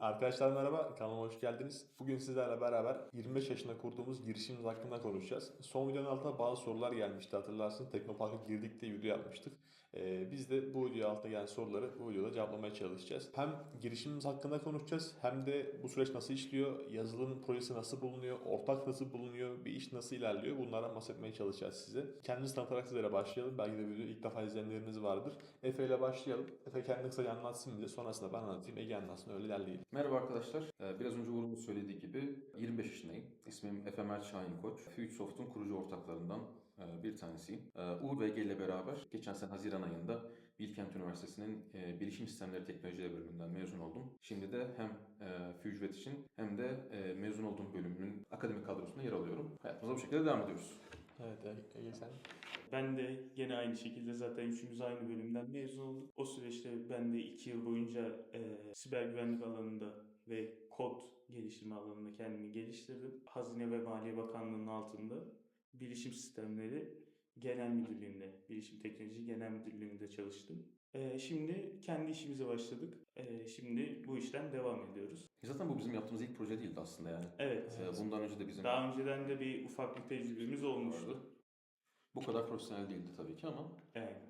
Arkadaşlar merhaba, kanalıma hoş geldiniz. Bugün sizlerle beraber 25 yaşında kurduğumuz girişimimiz hakkında konuşacağız. Son videonun altına bazı sorular gelmişti hatırlarsınız. Teknopark'a girdik diye video yapmıştık. Ee, biz de bu video altta gelen soruları bu videoda cevaplamaya çalışacağız. Hem girişimimiz hakkında konuşacağız hem de bu süreç nasıl işliyor, yazılım projesi nasıl bulunuyor, ortak nasıl bulunuyor, bir iş nasıl ilerliyor bunlardan bahsetmeye çalışacağız size. Kendinizi tanıtarak sizlere başlayalım. Belki de videoyu ilk defa izleyenleriniz vardır. Efe ile başlayalım. Efe kendini kısaca anlatsın bize. Sonrasında ben anlatayım. Ege anlatsın. Öyle ilerleyelim. Merhaba arkadaşlar. Ee, Biraz önce Uğur'un söylediği gibi 25 yaşındayım. İsmim Efe Mert Şahin Koç. Futuresoft'un kurucu ortaklarından e, bir tanesiyim. Uğur ve Ege ile beraber geçen sene Haziran ayında Bilkent Üniversitesi'nin e, Bilişim Sistemleri Teknolojileri bölümünden mezun oldum. Şimdi de hem e, Futurevet için hem de e, mezun olduğum bölümünün akademik kadrosunda yer alıyorum. Hayatımıza bu şekilde devam ediyoruz. Evet Ege sen. Ben de gene aynı şekilde zaten üçümüz aynı bölümden mezun olduk. O süreçte ben de iki yıl boyunca e, siber güvenlik alanında ve kod geliştirme alanında kendimi geliştirdim. Hazine ve Maliye Bakanlığı'nın altında bilişim sistemleri genel müdürlüğünde, bilişim teknoloji genel müdürlüğünde çalıştım. E, şimdi kendi işimize başladık. E, şimdi bu işten devam ediyoruz. Zaten bu bizim yaptığımız ilk proje değildi aslında yani. Evet. Ee, Bundan önce de bizim Daha önceden de bir ufak bir tecrübemiz olmuştu. bu kadar profesyonel değildi tabii ki ama Evet.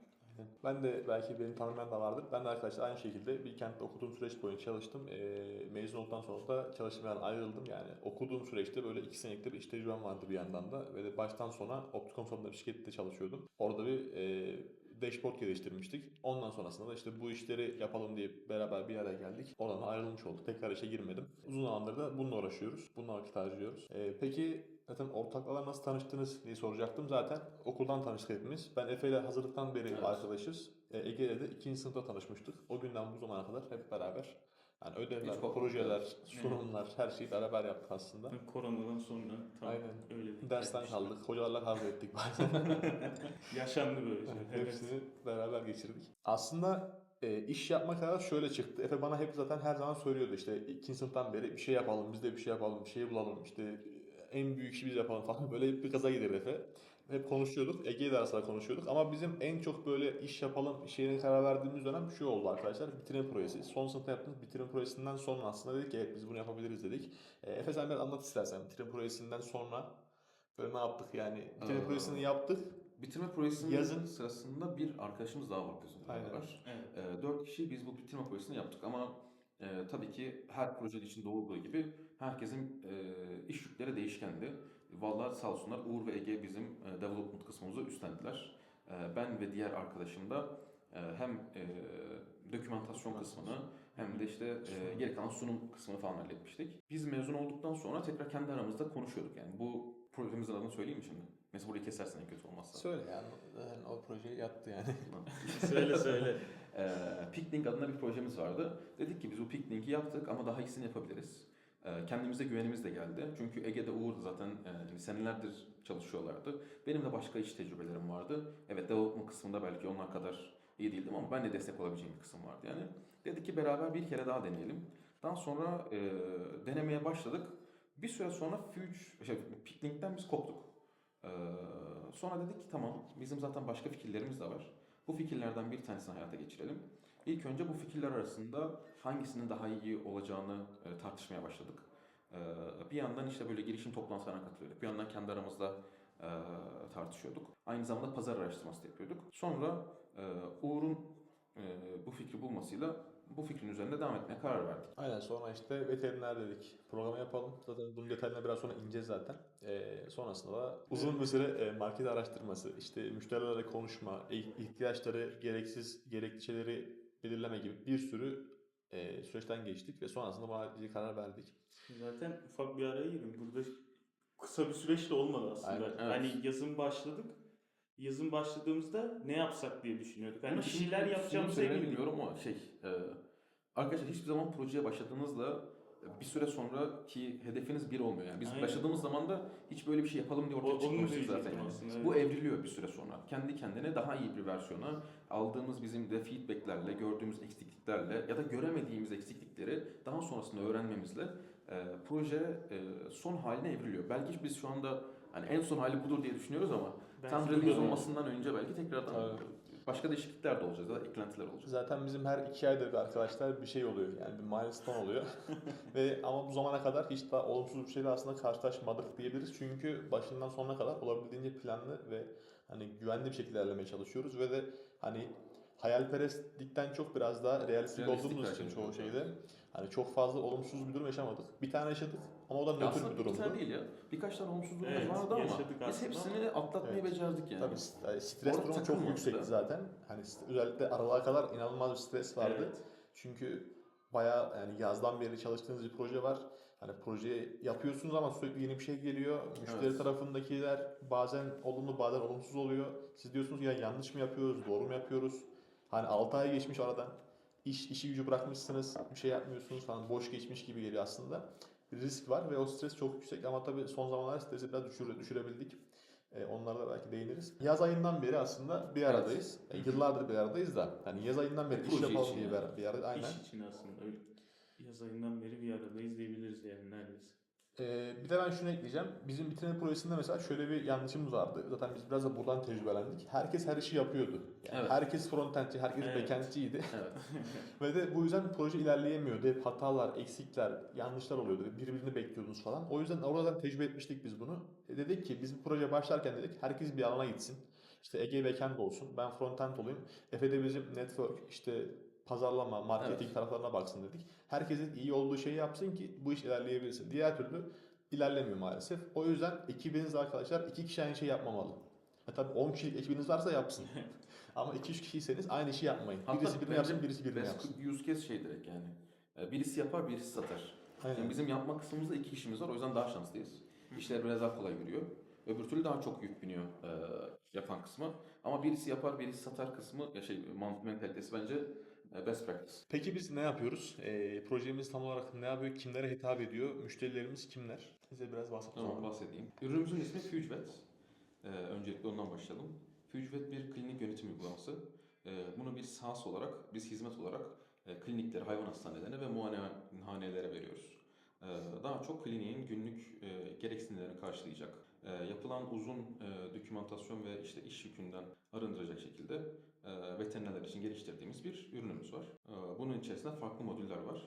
Ben de belki beni tanımayan da vardır. Ben de arkadaşlar aynı şekilde Bilkent'te okuduğum süreç boyunca çalıştım. Ee, mezun olduktan sonra da çalışmayan ayrıldım. Yani okuduğum süreçte böyle iki senelik bir iş tecrübem vardı bir yandan da. Ve de baştan sona Optikom sonunda bir şirkette çalışıyordum. Orada bir e, dashboard geliştirmiştik. Ondan sonrasında da işte bu işleri yapalım diye beraber bir araya geldik. Oradan da ayrılmış olduk. Tekrar işe girmedim. Uzun zamandır da bununla uğraşıyoruz. Bununla vakit harcıyoruz. Ee, peki zaten ortaklarla nasıl tanıştınız diye soracaktım. Zaten okuldan tanıştık hepimiz. Ben Efe ile hazırlıktan beri Evet. arkadaşız. Ee, Ege'yle de ikinci sınıfta tanışmıştık. O günden bu zamana kadar hep beraber. Yani ödevler, Hiç projeler, sunumlar, her şeyi beraber yaptık aslında. Koronadan sonra tam Aynen. öyle denk Dersten gelmişti. kaldık, hocalarla kavga ettik bazen. Yaşandı böyle şeyler. Evet. Hepsini beraber geçirdik. Aslında e, iş yapma kararı şöyle çıktı. Efe bana hep zaten her zaman söylüyordu işte ikinci sınıftan beri bir şey yapalım, biz de bir şey yapalım, bir şey bulalım, işte e, en büyük işi biz yapalım falan. Böyle hep bir gaza gelir Efe. Hep konuşuyorduk. Ege'yle de arasında konuşuyorduk. Ama bizim en çok böyle iş yapalım, şeyine karar verdiğimiz dönem şu oldu arkadaşlar. Bitirme projesi. Son sınıfta yaptığımız bitirme projesinden sonra aslında dedik ki evet biz bunu yapabiliriz dedik. E, Efe sen biraz anlat istersen. Bitirme projesinden sonra böyle ne yaptık yani. Bitirme Ee, projesini yaptık. bitirme projesinin Yazın- sırasında bir arkadaşımız daha var bizimle Aynen. beraber. Evet. E, dört kişi biz bu bitirme projesini yaptık ama e, tabii ki her proje içinde olduğu gibi herkesin e, iş yükleri değişkendi. Vallahi sağ olsunlar Uğur ve Ege bizim e, development kısmımızı üstlendiler. E, ben ve diğer arkadaşım da e, hem e, dokümantasyon kısmını hem de işte e, geri kalan sunum kısmını falan halletmiştik. Biz mezun olduktan sonra tekrar kendi aramızda konuşuyorduk yani. Bu projemizin adını söyleyeyim mi şimdi? Mesela burayı kesersen en kötü olmazsa. Söyle yani, yani o proje yattı yani. söyle söyle. Ee, Picklink adında bir projemiz vardı. Dedik ki biz bu Picklink'i yaptık ama daha iyisini yapabiliriz. Ee, kendimize güvenimiz de geldi. Çünkü Ege'de Uğur zaten e, hani senelerdir çalışıyorlardı. Benim de başka iş tecrübelerim vardı. Evet development kısmında belki onlar kadar iyi değildim ama ben de destek olabileceğim bir kısım vardı yani. Dedik ki beraber bir kere daha deneyelim. Daha sonra e, denemeye başladık. Bir süre sonra Fuge, şey, Picklink'ten biz koptuk. Ee, sonra dedik ki tamam bizim zaten başka fikirlerimiz de var. Bu fikirlerden bir tanesini hayata geçirelim. İlk önce bu fikirler arasında hangisinin daha iyi olacağını e, tartışmaya başladık. Ee, bir yandan işte böyle girişim toplantılarına katılıyorduk. Bir yandan kendi aramızda e, tartışıyorduk. Aynı zamanda pazar araştırması da yapıyorduk. Sonra e, Uğur'un e, bu fikri bulmasıyla bu fikrin üzerinde devam etmeye karar verdik. Aynen sonra işte veteriner dedik. Programı yapalım. Zaten bunun detaylarına biraz sonra ineceğiz zaten. Ee, sonrasında da uzun bir süre e, market araştırması, işte müşterilerle konuşma, ihtiyaçları, gereksiz gerekçeleri belirleme gibi bir sürü e, süreçten geçtik ve sonrasında buna karar verdik. Zaten ufak bir araya gireyim. Burada kısa bir süreç de olmadı aslında. Aynen, evet. Hani yazın başladık. Yazın başladığımızda ne yapsak diye düşünüyorduk. Hani bir şeyler şunu emindik. bilmiyorum ama şey e, arkadaşlar hiçbir zaman projeye başladığınızda e, bir süre sonraki hedefiniz bir olmuyor. Yani biz Aynen. başladığımız zaman da hiç böyle bir şey yapalım diye O- ortaya çıkmamıştık zaten. Yani. aslında, evet. Bu evriliyor bir süre sonra. Kendi kendine daha iyi bir versiyona aldığımız bizim de feedbacklerle, gördüğümüz eksikliklerle ya da göremediğimiz eksiklikleri daha sonrasında öğrenmemizle e, proje e, son haline evriliyor. Belki biz şu anda hani en son hali budur diye düşünüyoruz ama Belki tam release olmasından önce belki tekrardan Tabii. Başka değişiklikler de olacak. Daha eklentiler olacak. Zaten bizim her iki ayda bir arkadaşlar bir şey oluyor. Yani bir milestone oluyor. Ve ama bu zamana kadar hiç daha olumsuz bir şeyle aslında karşılaşmadık diyebiliriz. Çünkü başından sonuna kadar olabildiğince planlı ve hani güvenli bir şekilde ilerlemeye çalışıyoruz. Ve de hani hayalperestlikten çok biraz daha realistik, Realistik olduğumuz için çoğu şeyde hani çok fazla olumsuz bir durum yaşamadık. Bir tane yaşadık ama o da nötr aslında bir durumdu. tane değil ya. Birkaç tane olumsuz durumumuz Evet, vardı ama biz aslında hepsini atlatmayı Evet. becerdik yani. Tabii yani stres Orada durumu çok yüksekti da. zaten. Hani özellikle aralığa kadar inanılmaz bir stres vardı. Evet. Çünkü bayağı yani yazdan beri çalıştığınız bir proje var. Hani projeyi yapıyorsunuz ama sürekli yeni bir şey geliyor. Müşteri Evet. tarafındakiler bazen olumlu bazen olumsuz oluyor. Siz diyorsunuz ya yanlış mı yapıyoruz, doğru mu yapıyoruz? Hani 6 ay geçmiş aradan. İş, işi gücü bırakmışsınız, bir şey yapmıyorsunuz falan. Boş geçmiş gibi geliyor aslında. Bir risk var ve o stres çok yüksek ama tabii son zamanlarda stresi biraz düşüre, düşürebildik. Ee, onlara da belki değiniriz. Yaz ayından beri aslında bir aradayız. E, yıllardır bir aradayız da. Hani yaz ayından beri iş Proje yapalım için diye yani. bir, bir arada. Aynen. İş için aslında öyle. Yaz ayından beri bir aradayız diyebiliriz yani neredeyse. Ee, bir de ben şunu ekleyeceğim. Bizim bitirme projesinde mesela şöyle bir yanlışımız vardı. Zaten biz biraz da buradan tecrübelendik. Herkes her işi yapıyordu. Yani Evet. Herkes frontendçi, herkes Evet. backendçiydi. Evet. Ve de bu yüzden proje ilerleyemiyordu. Hep hatalar, eksikler, yanlışlar oluyordu. Birbirini bekliyordunuz falan. O yüzden oradan tecrübe etmiştik biz bunu. E dedik ki biz bu proje başlarken dedik herkes bir alana gitsin. İşte Ege backend olsun, ben frontend olayım. Efe de bizim network, işte pazarlama, marketing Evet. taraflarına baksın dedik. Herkesin iyi olduğu şeyi yapsın ki bu iş ilerleyebilsin. Diğer türlü ilerlemiyor maalesef. O yüzden ekibiniz arkadaşlar iki kişi aynı şey yapmamalı. Ha tabii 10 kişilik ekibiniz varsa yapsın. Ama 2-3 kişiyseniz aynı işi yapmayın. Hatta birisi birini yapsın, birisi birini yapsın. use case şey direkt yani. Ee, Birisi yapar, birisi satar. Aynen. Yani bizim yapma kısmımızda iki kişimiz var. O yüzden daha şanslıyız. İşler biraz daha kolay yürüyor. Öbür türlü daha çok yük biniyor e, yapan kısmı. Ama birisi yapar, birisi satar kısmı ya şey man- mentalitesi bence e, best practice. Peki biz ne yapıyoruz? Ee, projemiz tam olarak ne yapıyor? Kimlere hitap ediyor? Müşterilerimiz kimler? Size biraz bahsedeyim. Tamam bahsedeyim. Ürünümüzün ismi FugeVet. Ee, öncelikle ondan başlayalım. FugeVet bir klinik yönetim uygulaması. Ee, bunu bir SaaS olarak, biz hizmet olarak e, kliniklere, hayvan hastanelerine ve muayenehanelere veriyoruz. Ee, daha çok kliniğin günlük e, gereksinimlerini karşılayacak, e, yapılan uzun e, dokümantasyon ve işte iş yükünden arındıracak şekilde e, veterinerler için geliştirdiğimiz bir ürünümüz var. E, bunun içerisinde farklı modüller var.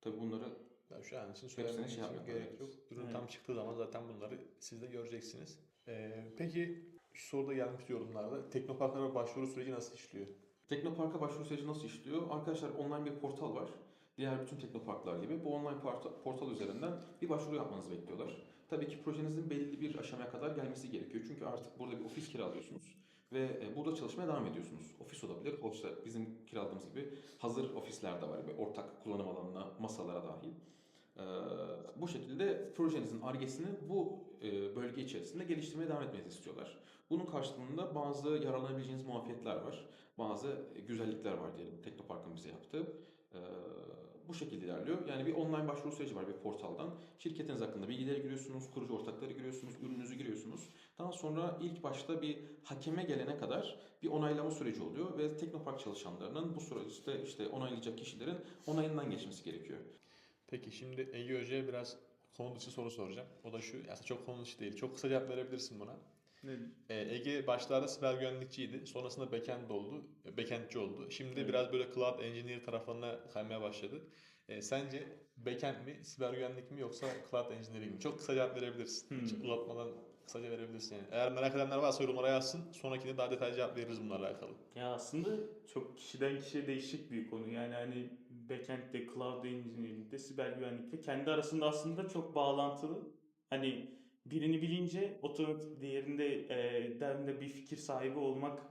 Tabii bunları Ben şu an için söylemeye şey gerek yok. Ürün Evet. tam çıktığı zaman zaten bunları siz de göreceksiniz. Ee, peki şu soruda gelmiş yorumlarda. Teknoparklara başvuru süreci nasıl işliyor? Teknopark'a başvuru süreci nasıl işliyor? Arkadaşlar online bir portal var. Diğer bütün teknoparklar gibi bu online porta- portal üzerinden bir başvuru yapmanızı bekliyorlar. Tabii ki projenizin belli bir aşamaya kadar gelmesi gerekiyor. Çünkü artık burada bir ofis kiralıyorsunuz ve e, burada çalışmaya devam ediyorsunuz. Ofis olabilir, oysa bizim kiraladığımız gibi hazır ofisler de var. Bir ortak kullanım alanına, masalara dahil. Bu şekilde projenizin argesini bu e, bölge içerisinde geliştirmeye devam etmenizi istiyorlar. Bunun karşılığında bazı yararlanabileceğiniz muafiyetler var. Bazı e, güzellikler var diyelim Teknopark'ın bize yaptığı. Bu şekilde ilerliyor. Yani bir online başvuru süreci var bir portaldan. Şirketiniz hakkında bilgileri giriyorsunuz, kurucu ortakları giriyorsunuz, ürününüzü giriyorsunuz. Daha sonra ilk başta bir hakeme gelene kadar bir onaylama süreci oluyor ve Teknopark çalışanlarının bu süreçte işte onaylayacak kişilerin onayından geçmesi gerekiyor. Peki şimdi Ege Hoca'ya biraz konu dışı soru soracağım. O da şu, aslında çok konu dışı değil. Çok kısa cevap verebilirsin buna. Ne? Ee, Ege başlarda siber güvenlikçiydi. Sonrasında backend oldu. e, Backendçi oldu. Şimdi Evet. biraz böyle cloud engineer tarafına kaymaya başladı. Ee, sence backend mi, siber güvenlik mi yoksa cloud engineering mi? Çok kısa cevap verebilirsin. Hiç Hmm. uzatmadan kısaca verebilirsin yani. Eğer merak edenler varsa yorumlara yazsın. Sonrakinde daha detaylı cevap veririz bununla alakalı. Ya aslında çok kişiden kişiye değişik bir konu. Yani hani backend'de, cloud engineering'de, siber güvenlikte kendi arasında aslında çok bağlantılı. Hani birini bilince otomatik diğerinde e, derinde bir fikir sahibi olmak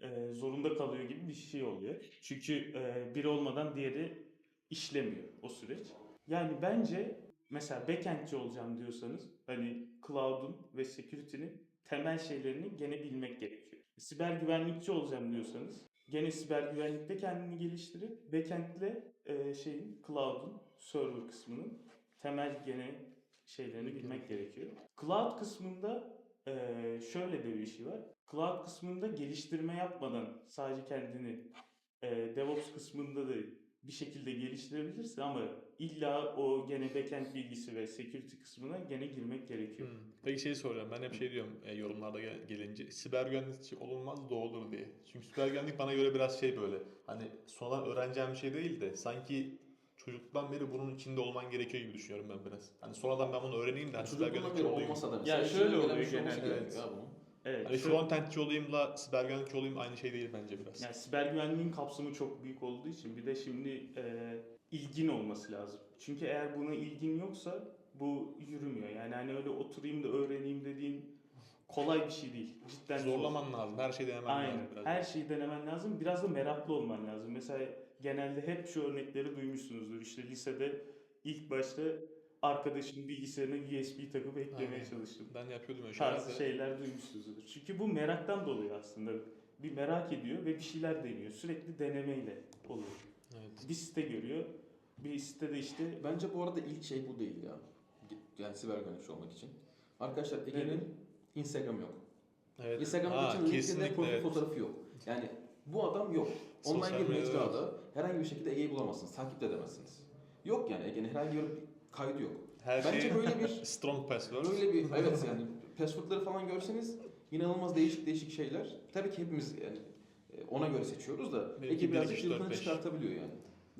e, zorunda kalıyor gibi bir şey oluyor. Çünkü e, biri olmadan diğeri işlemiyor o süreç. Yani bence mesela backendçi olacağım diyorsanız hani cloud'un ve security'nin temel şeylerini gene bilmek gerekiyor. Siber güvenlikçi olacağım diyorsanız gene siber güvenlikte kendini geliştirip backend'le e, şeyin cloud'un server kısmının temel gene şeylerini bilmek gerekiyor. Cloud kısmında e, şöyle de bir şey var. Cloud kısmında geliştirme yapmadan sadece kendini e, DevOps kısmında da bir şekilde geliştirebilirsin ama illa o gene backend bilgisi ve security kısmına gene girmek gerekiyor. Hmm. Peki şey soracağım. Ben hep şey diyorum e, yorumlarda gel- gelince. Siber güvenlikçi olunmaz da olur diye. Çünkü siber güvenlik bana göre biraz şey böyle. Hani sonradan öğreneceğim bir şey değil de sanki çocukluktan beri bunun içinde olman gerekiyor gibi düşünüyorum ben biraz. Hani sonradan ben bunu öğreneyim de siber Çocukluğundan beri olmasa da Ya mesela şöyle işine gelen oluyor genelde. gerekiyor ya bunun. Evet. Hani şöyle- frontendçi olayımla siber güvenlikçi olayım aynı şey değil bence biraz. Yani siber güvenliğin kapsamı çok büyük olduğu için bir de şimdi e, ilgin olması lazım. Çünkü eğer buna ilgin yoksa bu yürümüyor. Yani hani öyle oturayım da öğreneyim dediğin kolay bir şey değil. Cidden zor. Zorlaman lazım. Her şeyi denemen Aynen. lazım biraz. Her şeyi denemen lazım. Biraz da meraklı olman lazım. Mesela genelde hep şu örnekleri duymuşsunuzdur. İşte lisede ilk başta arkadaşımın bilgisayarına USB takıp eklemeye Aynen. çalıştım. Ben yapıyordum öyle şeyler Tarzı şeyler duymuşsunuzdur. Çünkü bu meraktan dolayı aslında. Bir merak ediyor ve bir şeyler deniyor. Sürekli denemeyle oluyor. Evet. Bir site görüyor. Bir sitede işte Bence bu arada ilk şey bu değil ya. Yani siber güvenlikçi olmak için. Arkadaşlar Ege'nin Instagram yok. Evet. Instagram'da Aa, için LinkedIn'de kesinlikle profil evet. fotoğrafı yok. Yani bu adam yok. Online bir mecrada herhangi bir şekilde Ege'yi bulamazsınız. Takip de edemezsiniz. Yok yani Ege'nin herhangi bir kaydı yok. Her Bence şey böyle bir strong password. böyle bir evet yani passwordları falan görseniz inanılmaz değişik değişik şeyler. Tabii ki hepimiz yani e, ona göre seçiyoruz da Belki Ege bir, birazcık beş. çıkartabiliyor yani.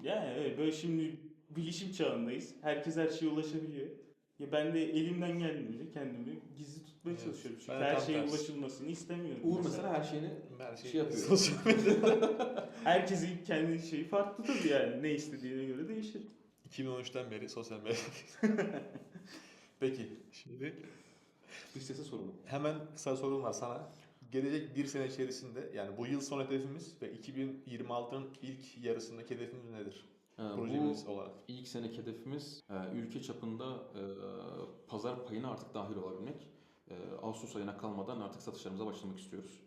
yani evet, böyle şimdi bilişim çağındayız. Herkes her şeye ulaşabiliyor. Ya ben de elimden geldiğince kendimi gizli tutmaya Evet. çalışıyorum. Çünkü Ben her şeye tersi. ulaşılmasını istemiyorum. Uğur mesela her şeyini Her şey, Şey yapıyor. Sosyal medyada. Herkesin kendi şeyi farklı tabii yani. Ne istediğine göre değişir. 2013'ten beri sosyal medya. Peki şimdi dış sese sorunu. hemen kısa sorum var sana. Gelecek bir sene içerisinde yani bu yıl son hedefimiz ve 2026'nın ilk yarısındaki hedefimiz nedir? Ha, Projemiz bu olarak. ilk seneki hedefimiz e, ülke çapında e, pazar payına artık dahil olabilmek. E, Ağustos ayına kalmadan artık satışlarımıza başlamak istiyoruz.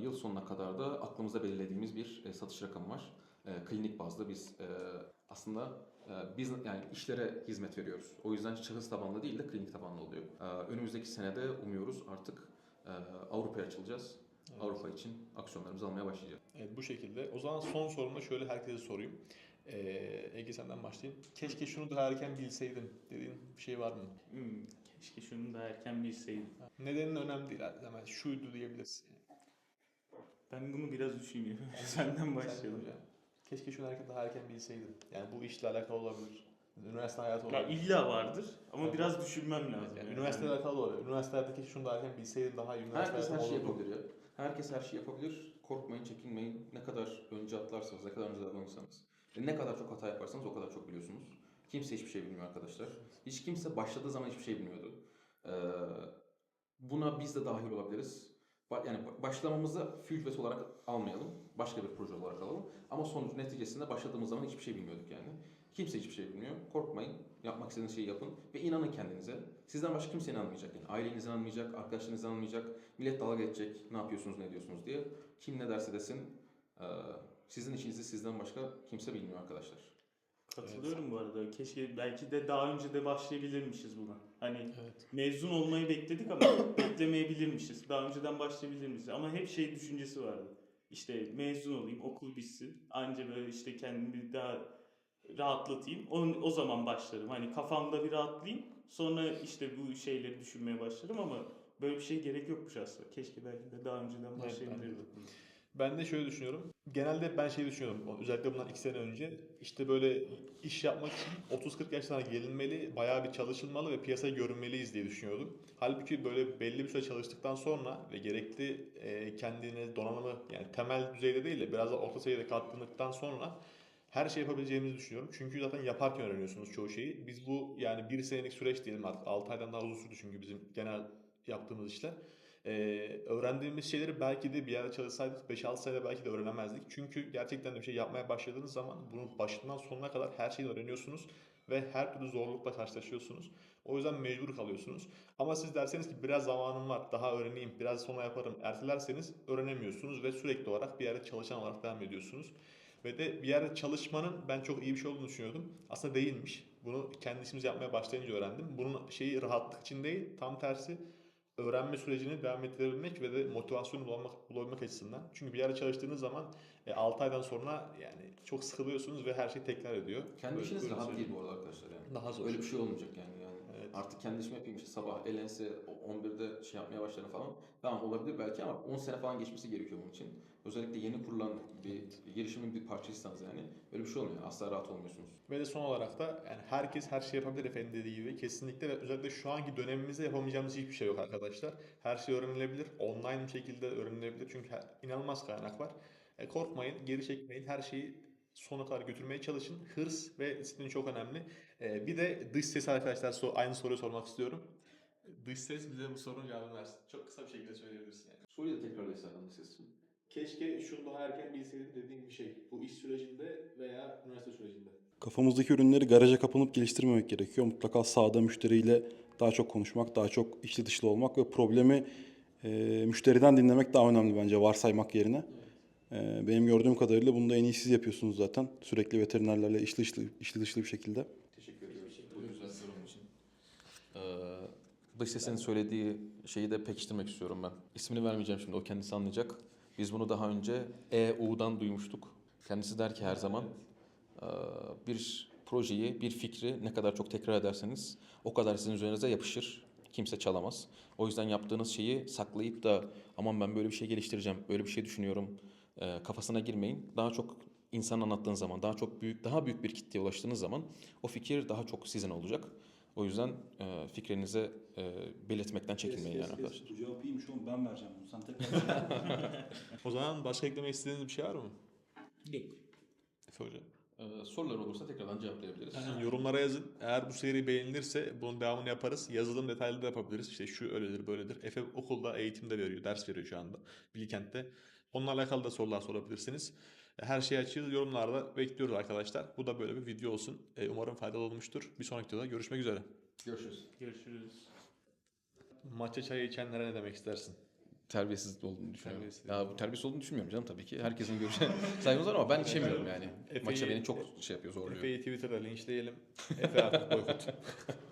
Yıl sonuna kadar da aklımızda belirlediğimiz bir satış rakamı var. Klinik bazlı biz aslında biz yani işlere hizmet veriyoruz. O yüzden şahıs tabanlı değil de klinik tabanlı oluyor. Önümüzdeki senede umuyoruz artık Avrupa'ya açılacağız. Evet. Avrupa için aksiyonlarımızı almaya başlayacağız. Evet bu şekilde. O zaman son sorumu da şöyle herkese sorayım. Ee, Ege senden başlayayım. Keşke şunu daha erken bilseydim dediğin bir şey var mı? Hmm, keşke şunu da erken bilseydim. Nedenin önemli değil. Hemen şuydu diyebilirsin. Ben bunu biraz düşüneyim. Senden Sen başlayalım. Keşke şunu erken, daha erken bilseydim. Yani bu işle alakalı olabilir. Üniversite hayatı Ya olabilir. illa vardır ama Evet. biraz düşünmem lazım. Yani yani. üniversiteyle alakalı olabilir. Üniversite hayatı keşke şunu daha erken bilseydim daha iyi. Üniversite Herkes her şeyi yapabilir ya. Herkes her şeyi yapabilir. Korkmayın, çekinmeyin. Ne kadar önce atlarsanız, ne kadar önce davranırsanız. ve ne kadar çok hata yaparsanız o kadar çok biliyorsunuz. Kimse hiçbir şey bilmiyor arkadaşlar. Hiç kimse başladığı zaman hiçbir şey bilmiyordu. Ee, buna biz de dahil olabiliriz. Yani ba- başlamamızı filtres olarak almayalım. Başka bir proje olarak alalım. Ama sonuç neticesinde başladığımız zaman hiçbir şey bilmiyorduk yani. Kimse hiçbir şey bilmiyor. Korkmayın. Yapmak istediğiniz şeyi yapın. Ve inanın kendinize. Sizden başka kimse inanmayacak. Yani aileniz inanmayacak, arkadaşlarınız inanmayacak. Millet dalga geçecek. Ne yapıyorsunuz, ne diyorsunuz diye. Kim ne derse desin. sizin işinizi sizden başka kimse bilmiyor arkadaşlar. Katılıyorum bu arada. Keşke belki de daha önce de başlayabilirmişiz buna. Hani Evet. mezun olmayı bekledik ama beklemeyebilirmişiz. Daha önceden başlayabilirmişiz. Ama hep şey düşüncesi vardı. İşte mezun olayım, okul bitsin. Anca böyle işte kendimi daha rahatlatayım. O, o zaman başlarım. Hani kafamda bir rahatlayayım. Sonra işte bu şeyleri düşünmeye başlarım ama böyle bir şey gerek yokmuş aslında. Keşke belki de daha önceden Evet, başlayabilirdim. Ben de şöyle düşünüyorum. Genelde ben şey düşünüyorum. Özellikle bundan iki sene önce. işte böyle iş yapmak için 30-40 yaşlarına gelinmeli, bayağı bir çalışılmalı ve piyasaya görünmeliyiz diye düşünüyordum. Halbuki böyle belli bir süre çalıştıktan sonra ve gerekli e, kendine donanımı yani temel düzeyde değil de biraz da orta seviyede kattırdıktan sonra her şey yapabileceğimizi düşünüyorum. Çünkü zaten yaparken öğreniyorsunuz çoğu şeyi. Biz bu yani bir senelik süreç diyelim artık 6 aydan daha uzun sürdü çünkü bizim genel yaptığımız işler. Ee, öğrendiğimiz şeyleri belki de bir yerde çalışsaydık 5-6 senede belki de öğrenemezdik. Çünkü gerçekten de bir şey yapmaya başladığınız zaman bunun başından sonuna kadar her şeyi öğreniyorsunuz ve her türlü zorlukla karşılaşıyorsunuz. O yüzden mecbur kalıyorsunuz. Ama siz derseniz ki biraz zamanım var, daha öğreneyim, biraz sonra yaparım. Ertelerseniz öğrenemiyorsunuz ve sürekli olarak bir yerde çalışan olarak devam ediyorsunuz. Ve de bir yerde çalışmanın ben çok iyi bir şey olduğunu düşünüyordum. Aslında değilmiş. Bunu kendi işimizi yapmaya başlayınca öğrendim. Bunun şeyi rahatlık için değil, tam tersi öğrenme sürecini devam ettirebilmek ve de motivasyonu bulabilmek, bulabilmek açısından. Çünkü bir yerde çalıştığınız zaman e, 6 aydan sonra yani çok sıkılıyorsunuz ve her şey tekrar ediyor. Kendi işiniz rahat değil bu arada arkadaşlar yani. Daha zor. Öyle bir şey olmayacak yani. Artık kendi işimi yapayım işte sabah elense 11'de şey yapmaya başlarım falan. Tamam olabilir belki ama 10 sene falan geçmesi gerekiyor bunun için. Özellikle yeni kurulan bir girişimin bir parçaysanız yani öyle bir şey olmuyor. Asla rahat olmuyorsunuz. Ve de son olarak da yani herkes her şey yapabilir efendim dediği gibi. Kesinlikle ve özellikle şu anki dönemimizde yapamayacağımız hiçbir şey yok arkadaşlar. Her şey öğrenilebilir. Online bir şekilde öğrenilebilir. Çünkü inanılmaz kaynak var. E, korkmayın, geri çekmeyin. Her şeyi sona kadar götürmeye çalışın. Hırs ve disiplin çok önemli. E, bir de dış ses arkadaşlar so- aynı soruyu sormak istiyorum. Dış ses bize bu sorunun cevabını versin. Çok kısa bir şekilde söyleyebilirsin yani. Soruyu da tekrar Esra'nın sesi. Keşke şunu daha erken bilseydim dediğim bir şey. Bu iş sürecinde veya üniversite sürecinde. Kafamızdaki ürünleri garaja kapanıp geliştirmemek gerekiyor. Mutlaka sahada müşteriyle daha çok konuşmak, daha çok içli dışlı olmak ve problemi e, müşteriden dinlemek daha önemli bence varsaymak yerine. E, benim gördüğüm kadarıyla bunu da en iyi siz yapıyorsunuz zaten. Sürekli veterinerlerle içli dışlı, içli dışlı bir şekilde. Teşekkür ediyoruz. Bu güzel sorun için. Ee, dış sesin söylediği şeyi de pekiştirmek istiyorum ben. İsmini vermeyeceğim şimdi o kendisi anlayacak. Biz bunu daha önce EU'dan duymuştuk. Kendisi der ki her zaman e, bir projeyi, bir fikri ne kadar çok tekrar ederseniz o kadar sizin üzerinize yapışır. Kimse çalamaz. O yüzden yaptığınız şeyi saklayıp da aman ben böyle bir şey geliştireceğim, böyle bir şey düşünüyorum e, kafasına girmeyin. Daha çok insan anlattığın zaman, daha çok büyük, daha büyük bir kitleye ulaştığınız zaman o fikir daha çok sizin olacak. O yüzden e, fikrinizi e, belirtmekten çekinmeyin yani arkadaşlar. Bu cevap iyiymiş oğlum ben vereceğim bunu. Sen tekrar O zaman başka eklemek istediğiniz bir şey var mı? Yok. Efe Hocam. Ee, sorular olursa tekrardan cevaplayabiliriz. Aynen, yorumlara yazın. Eğer bu seri beğenilirse bunun devamını yaparız. Yazılım detaylı da yapabiliriz. İşte şu öyledir böyledir. Efe okulda eğitimde veriyor, ders veriyor şu anda. Bilkent'te. Onunla alakalı da sorular sorabilirsiniz. Her şeyi açığız. Yorumlarda bekliyoruz arkadaşlar. Bu da böyle bir video olsun. E, Umarım faydalı olmuştur. Bir sonraki videoda görüşmek üzere. Görüşürüz. Görüşürüz. Maça çayı içenlere ne demek istersin? Terbiyesiz olduğunu düşünüyorum. Terbiyesiz. Ya bu terbiyesiz olduğunu düşünmüyorum canım tabii ki. Herkesin görüşü saygımız var ama ben içemiyorum yani. Efe'yi- Maçta beni çok şey yapıyor zorluyor. Efe'yi Twitter'da linçleyelim. Efe artık boykot.